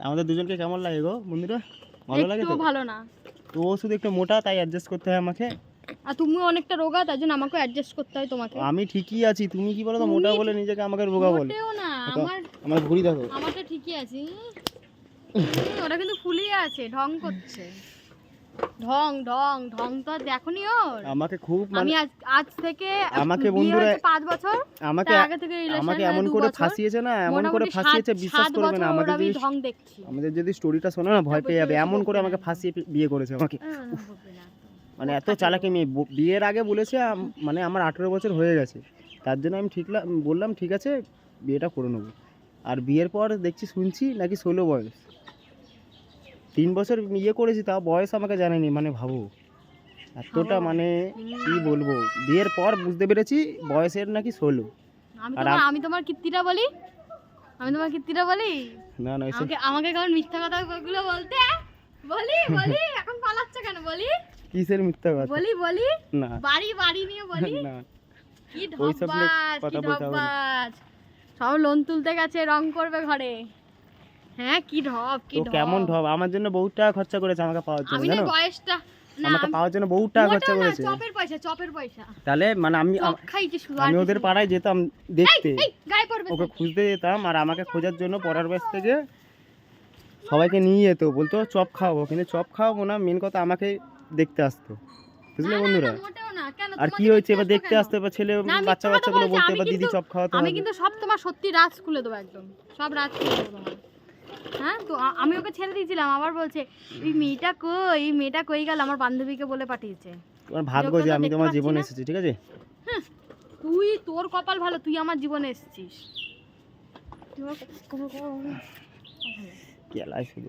আমাদের দুজনকে কেমন লাগে গো বন্ধুরা? ভালো লাগে তো? ভালো না। তো ও শুধু একটু মোটা তাই অ্যাডজাস্ট করতে হয় আমাকে। আর তুমিও অনেকটা রোগা তাই জন্য আমাকে অ্যাডজাস্ট করতে হয় তোমাকে। আমি ঠিকই আছি তুমি কি বলো তো মোটা বলে নিজেকে আমাকে রোগা বলে? মোটেও না আমার আমার ঘুরি দেখো। আমার তো ঠিকই আছে। ওরা কিন্তু ফুলিয়ে আছে ঢং করছে। ঢং ঢং ঢং তো দেখনি ওর? আমাকে খুব আমি মানে আজ আজ থেকে আমাকে বন্ধুরা হয়েছে পাঁচ বছর। আমাকে আগে থেকে আমাকে এমন করে। ফাঁসিয়েছে না এমন করে ফাঁসিয়েছে বিশ্বাস করবে না আমাদের যদি ঢং দেখছি। আমাদের যদি স্টোরিটা শোনো না ভয় পেয়ে যাবে। এমন করে আমাকে। ফাঁসিয়ে বিয়ে করেছে আমাকে। না। মানে এত চালাকি মেয়ে। বিয়ের আগে বলেছে মানে আমার আঠেরো বছর হয়ে গেছে। তার জন্য আমি ঠিক বললাম ঠিক আছে বিয়েটা করে নেব। আর বিয়ের পর দেখছি শুনছি নাকি ষোলো বয়স। তিন বছর ইয়ে করেছি তাও বয়স আমাকে জানেনি মানে ভাবো। এতটা মানে কি বলব? বিয়ের পর বুঝতে পেরেছি বয়সের নাকি ষোলো। আমি তোমার আমি তোমার কীর্তিটা বলি? আমি তোমার কীর্তিটা বলি? না না আমাকে আমাকে কেমন মিথ্যা কথা গুলো বলতে? বলি বলি এখন পালাচ্ছ কেন? বলি। কিসের মিথ্যা কথা? বলি বলি। না। বাড়ি বাড়ি নিয়ে বলি। না। কি ঢপবাজ কি। ঢপবাজ সব লোন তুলতে গেছে রং করবে ঘরে। হ্যাঁ কি ঢপ কি ঢপ। কেমন ঢব আমার জন্য বহুত টাকা খরচা করেছে আমাকে পাওয়ার জন্য জানো? বয়সটা আমাকে আমি- পাওয়ার জন্য বহুত টাকা খরচা করেছে। চপের পয়সা চপের পয়সা। তাহলে মানে আমি আম- ওদের পাড়ায় যেতাম দেখতে। ওকে খুঁজতে যেতাম আর আমাকে খোঁজার জন্য পড়ার ব্যাস থেকে সবাইকে নিয়ে যেত। বলতো চপ খাওয়াবো। কিন্তু চপ খাওয়াবো না মেন কথা আমাকে দেখতে আসতো। বুঝলে বন্ধুরা? আর কি হয়েছে? এবার দেখতে? আসতে এবার ছেলে বাচ্চা বাচ্চাগুলো বলছি, বলতে এবার দিদি চপ খাওয়াতে আমি কিন্তু সব তোমার সত্যি রাজ খুলে দেবো একদম। সব রাজ খুলে দেবো তোমার। হ্যাঁ তো আমি ওকে ছেড়ে দিয়েছিলাম আবার বলছে এই মেয়েটা কই? এই মেয়েটা কই গেল? আমার বান্ধবীকে বলে পাঠিয়েছে। তোমার ভাগ্য যে আমি তোমার জীবনে এসেছি ঠিক আছে? তুই তোর কপাল ভালো তুই আমার জীবনে এসেছিস। কেলাই শুধু